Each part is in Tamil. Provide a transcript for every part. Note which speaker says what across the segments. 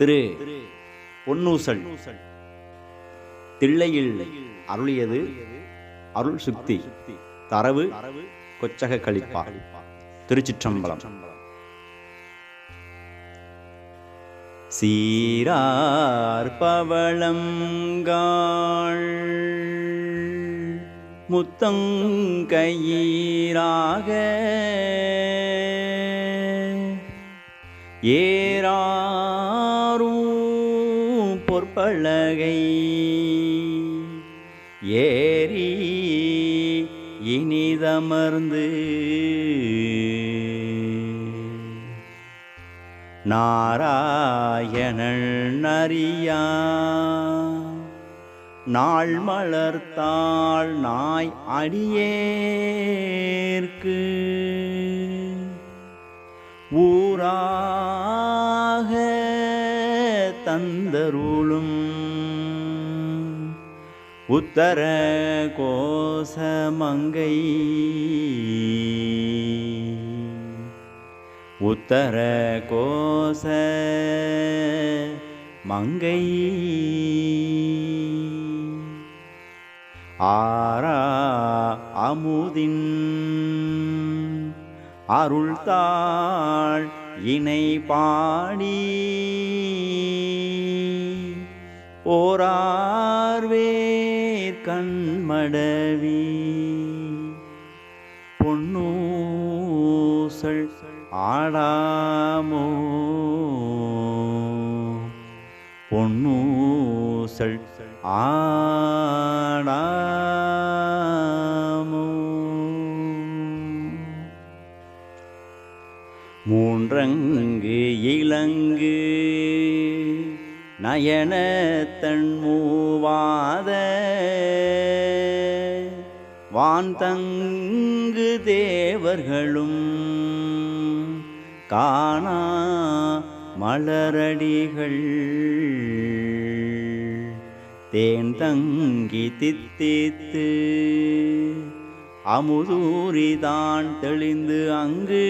Speaker 1: திரு பொன்னூசல் தில்லையில் அருளியது அருள் சுக்தி தரவு கொச்சக கழிப்பா. திருச்சிற்றம்பலம். சீரார் பவளங்காள் முத்தங்கையீராக பொற்பலகை ஏறி இனிதமர்ந்து நாராயணன் நரியா. நாள் மலர்த்தாள் நாய் அடியேற்கு. ஊரா வந்தருளும் உத்தர கோசமங்கை உத்தர கோச மங்கை. ஆரா அமுதின் அருள்தாள் இணை பாடி ஓரார்வேர் கண்மடவி பொன்னூசல் ஆடாமோ? பொன்னூசல் ஆடா மூன்றங்கு இலங்கு. நயனத்தன் வான் தங்கு தேவர்களும் காணா மலரடிகள். தேன் தங்கி தித்தித்து அமுதூரிதான் தெளிந்து அங்கு.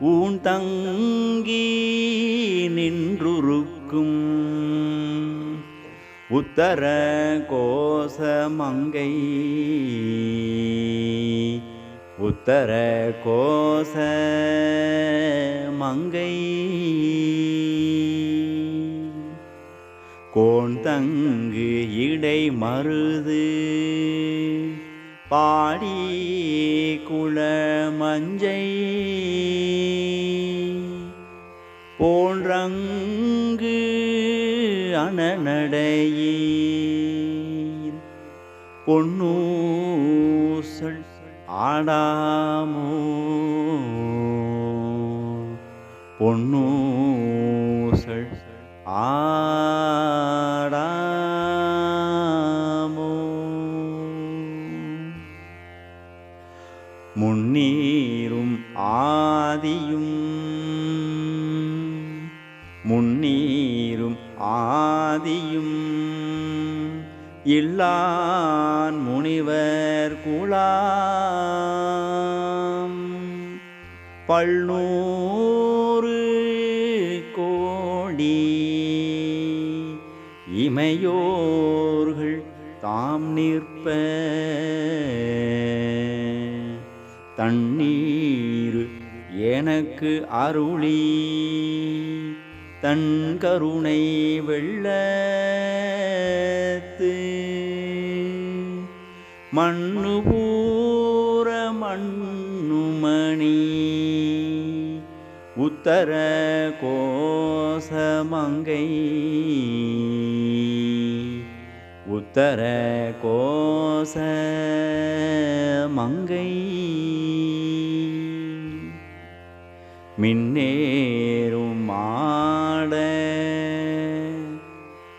Speaker 1: ஊன் தங்கி நின்றுருக்கும். உத்தர கோசமங்கை உத்தர கோச மங்கை. கோன் தங்கு இடை மருது. பாடி குள மஞ்சை. போன்றங்கு அனநடையே. பொன்னூசல் ஆடாமோ. பொன்னூசல் ஆ ஆதியும் முன்னீரும் ஆதியும் இல்லான் முனிவர் குலாம் பல்நூறு கோடி இமையோர்கள் தாம் நிற்ப தண்ணீர் எனக்கு அருளி. தன் கருணை வெள்ளத்து. மண்ணு பூர மண்ணுமணி உத்தர கோசமங்கை உத்தர கோச மங்கை. மின்னேறும் மாட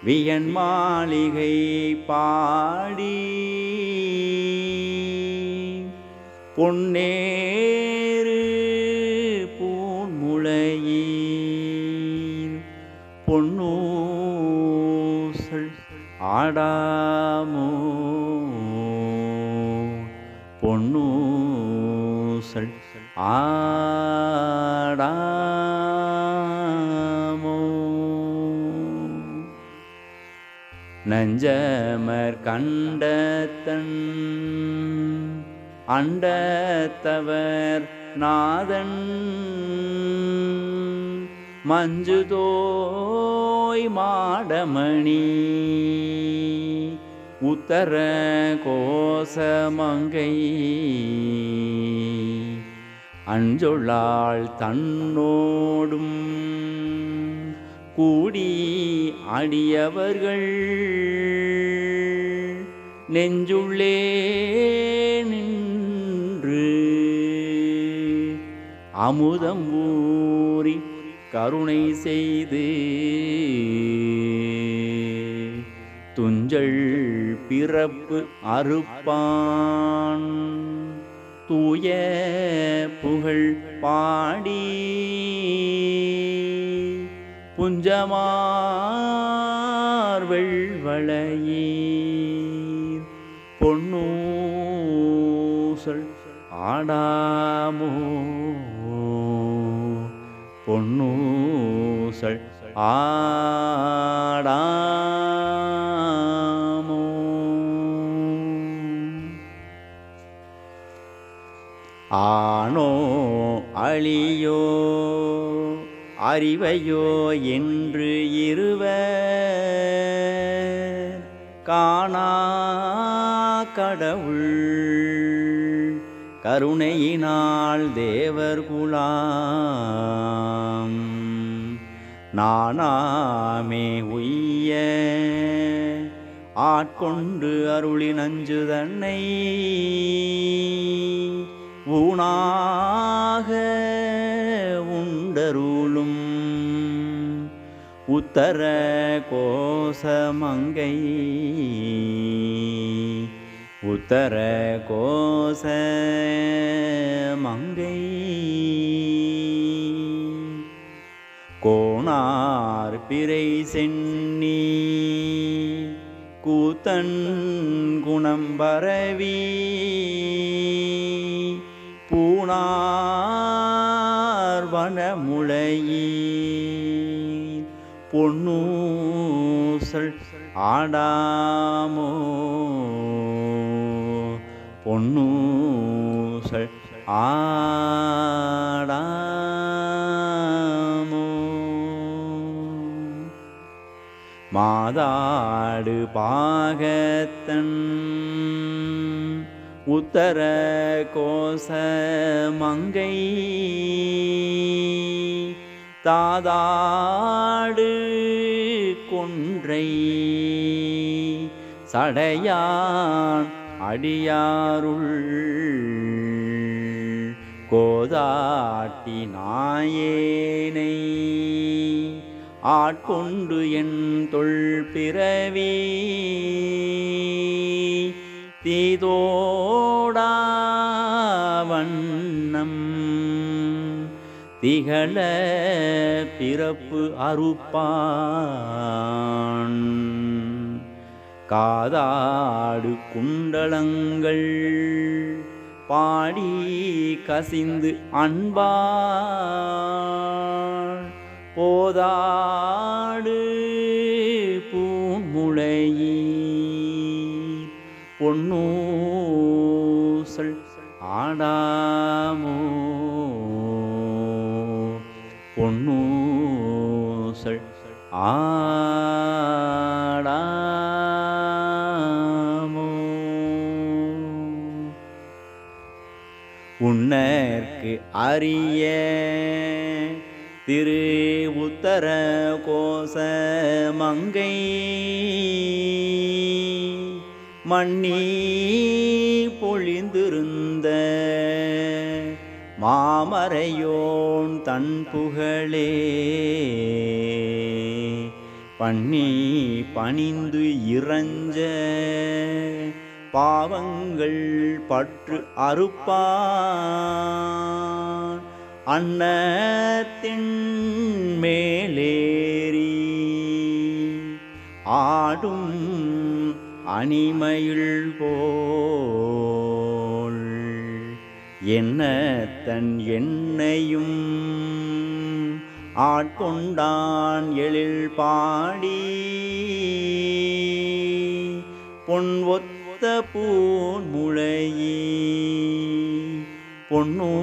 Speaker 1: வியன் மாளிகை பாடி. பொன்னேறு பூன்முளையீர் பொன்னூசல் ஆடாமோ. பொன்னூசல் ஆ அண்டத்தவர் நாதன். மஞ்சுதோய் மாடமணி. உத்தர கோசமங்கை அஞ்சொள்ளாள் தன்னோடும். கூடி அடியவர்கள். நெஞ்சுள்ளே நின்று அமுதம் ஊறி கருணை செய்து துஞ்சல் பிறப்பு அறுப்பான். தூய புகழ் பாடி புஞ்சமார் வெள்வளையே. சொல் ஆடாமோ பொன்னூசல் ஆடாமோ ஆனோ அழியோ அறிவையோ என்று இருவ காணா கடவுள் கருணையினால் தேவர் குலாம் நானாமே உய்ய ஆட்கொண்டு அருளி நஞ்சு தன்னை. ஊனாக உண்டருளும் உத்தர கோசமங்கை. உத்தர கோச மங்கை. கோணார் பிறை சென்னி. கூத்தன் குணம் பரவி. பூணார் வனமுளையீர் பொன்னூசல் ஆடாமோ பொன்னூசல் ஆடாமோ? மாதாடு பாகத்தன் உத்தர கோச மங்கை தாதாடு கொன்றை சடையான் அடியாருள் கோதாட்டி நாயேனை. ஆட்கொண்டு என் தொல் பிறவி தீதோடா வண்ணம். திகழ பிறப்பு அறுப்பான். காதாடு குண்டலங்கள். பாடி கசிந்து அன்பாள் போதாடு பூமுளையீர் பொன்னூசல் ஆடாமோ உன்னர்க்கு அரிய திரு உத்தர கோச மங்கை. மண்ணி பொழிந்திருந்த மாமரையோன் தன் புகழே. பண்ணி பணிந்து இறஞ்ச பாவங்கள் பற்று அறுப்பான் அன்னத்தின் மேலேறி ஆடும் அணிமயில் போல் என்ன தன் எண்ணையும் ஆட்கொண்டான் எழில் பாடி. பொன் ஒத்த பூன்முளையே பொன்னூசல்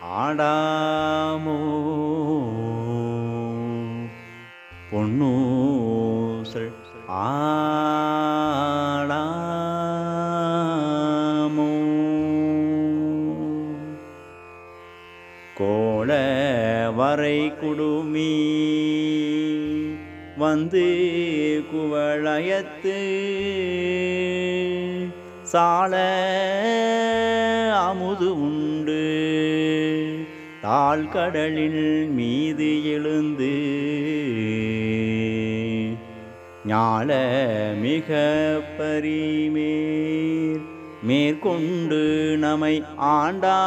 Speaker 1: ஆடாமோ? பொன்னூசல் ஆடாமோ? கோள வரை குடுமீ வந்து குவளையத்து சால அமுது உண்டு. தாழ்கடலில் மீது எழுந்து ஞால மிக பரிமேர் மேற்கொண்டு நமை ஆண்டான்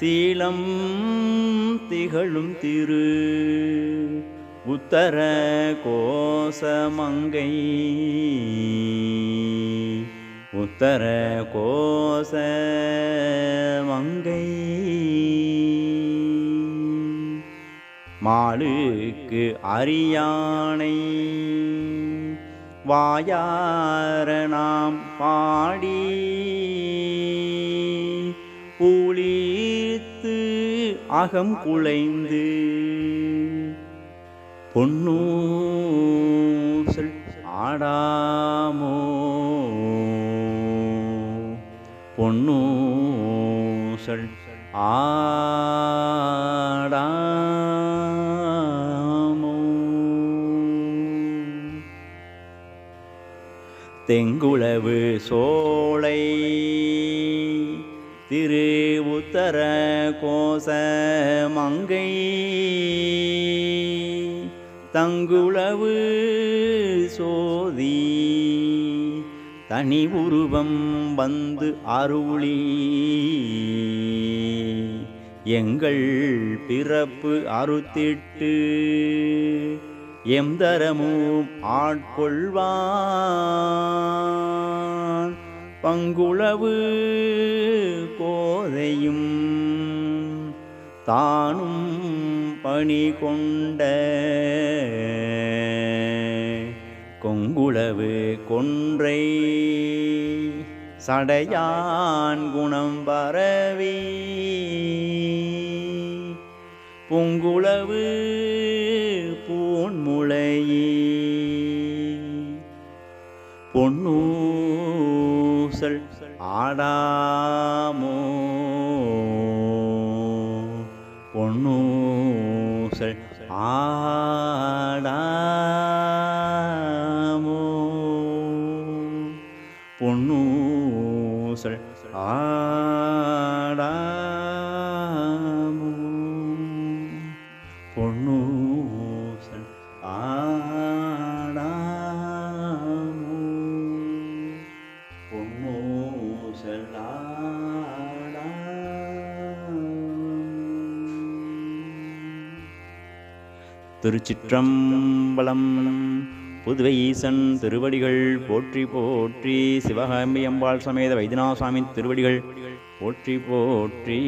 Speaker 1: சீலம் திகழும் திரு. உத்தர கோசமங்கை உத்தர கோச மங்கை. மாளுக்கு அரியானை. வாயார நாம் பாடி. அகம் குலைந்து பொன்னூசல் ஆடாமோ? பொன்னூசல் ஆடாமோ? தெங்குளவு சோலை திரு உத்தர கோச மங்கை. தங்குளவு சோதி. தனி உருவம் வந்து அருளி. எங்கள் பிறப்பு அறுத்திட்டு எந்தரமும் ஆட்கொள்வான். பங்குளவு கோதையும் தானும் பணி கொண்ட கொங்குளவு கொன்றை சடையான் குணம் பரவி பொங்குளவு பூன்முளையே பொன்னூசல் ஆடாமோ? பொன்னூசல் ஆடா திருச்சிற்றம்பலம் புதுவை ஈசன் திருவடிகள் போற்றி போற்றி சிவகாமி அம்பாள் சமேத வைத்தியநாத சுவாமி திருவடிகள் போற்றி போற்றி.